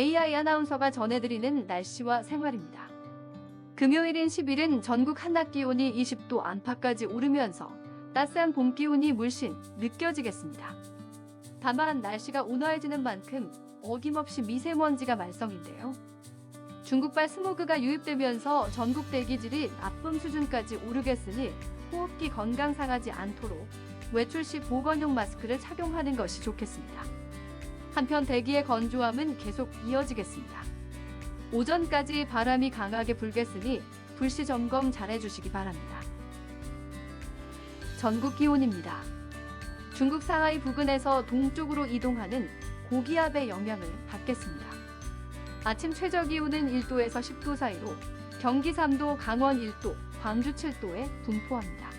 이하이 아나운서가 전해드리는 날씨와 생활입니다. 금요일인 10일은 전국 한낮 기온이 20도 안팎까지 오르면서 따스한 봄 기온이 물씬 느껴지겠습니다. 다만 날씨가 온화해지는 만큼 어김없이 미세먼지가 말썽인데요. 중국발 스모그가 유입되면서 전국 대기질이 나쁨 수준까지 오르겠으니 호흡기 건강 상하지 않도록 외출 시 보건용 마스크를 착용하는 것이 좋겠습니다. 한편 대기의 건조함은 계속 이어지겠습니다. 오전까지 바람이 강하게 불겠으니 불시 점검 잘 해주시기 바랍니다. 전국 기온입니다. 중국 상하이 부근에서 동쪽으로 이동하는 고기압의 영향을 받겠습니다. 아침 최저 기온은 1도에서 10도 사이로 경기 3도, 강원 1도, 광주 7도에 분포합니다.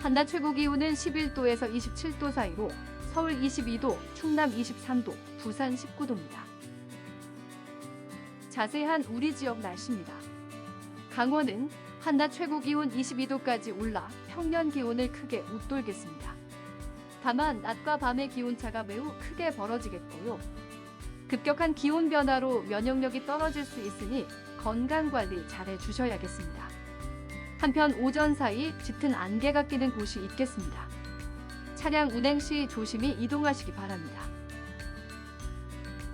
한낮 최고 기온은 11도에서 27도 사이로 서울 22도, 충남 23도, 부산 19도입니다. 자세한 우리 지역 날씨입니다. 강원은 한낮 최고 기온 22도까지 올라 평년 기온을 크게 웃돌겠습니다. 다만 낮과 밤의 기온차가 매우 크게 벌어지겠고요. 급격한 기온 변화로 면역력이 떨어질 수 있으니 건강 관리 잘 해 주셔야겠습니다. 한편 오전 사이 짙은 안개가 끼는 곳이 있겠습니다. 차량 운행 시 조심히 이동하시기 바랍니다.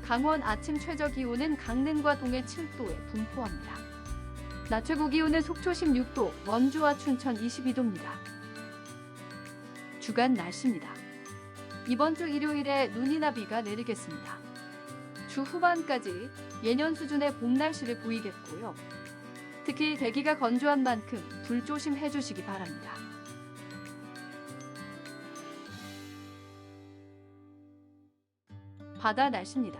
강원 아침 최저 기온은 강릉과 동해 7도에 분포합니다. 낮 최고 기온은 속초 16도, 원주와 춘천 22도입니다. 주간 날씨입니다. 이번 주 일요일에 눈이나 비가 내리겠습니다. 주 후반까지 예년 수준의 봄 날씨를 보이겠고요. 특히 대기가 건조한 만큼 불조심 해 주시기 바랍니다. 바다 날씨입니다.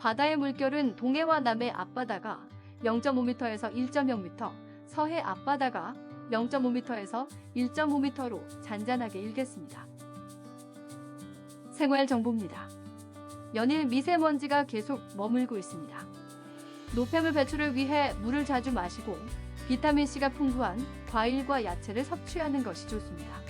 바다의 물결은 동해와 남해 앞바다가 0.5m에서 1.0m, 서해 앞바다가 0.5m에서 1.5m로 잔잔하게 일겠습니다. 생활 정보입니다. 연일 미세먼지가 계속 머물고 있습니다. 노폐물 배출을 위해 물을 자주 마시고 비타민C가 풍부한 과일과 야채를 섭취하는 것이 좋습니다.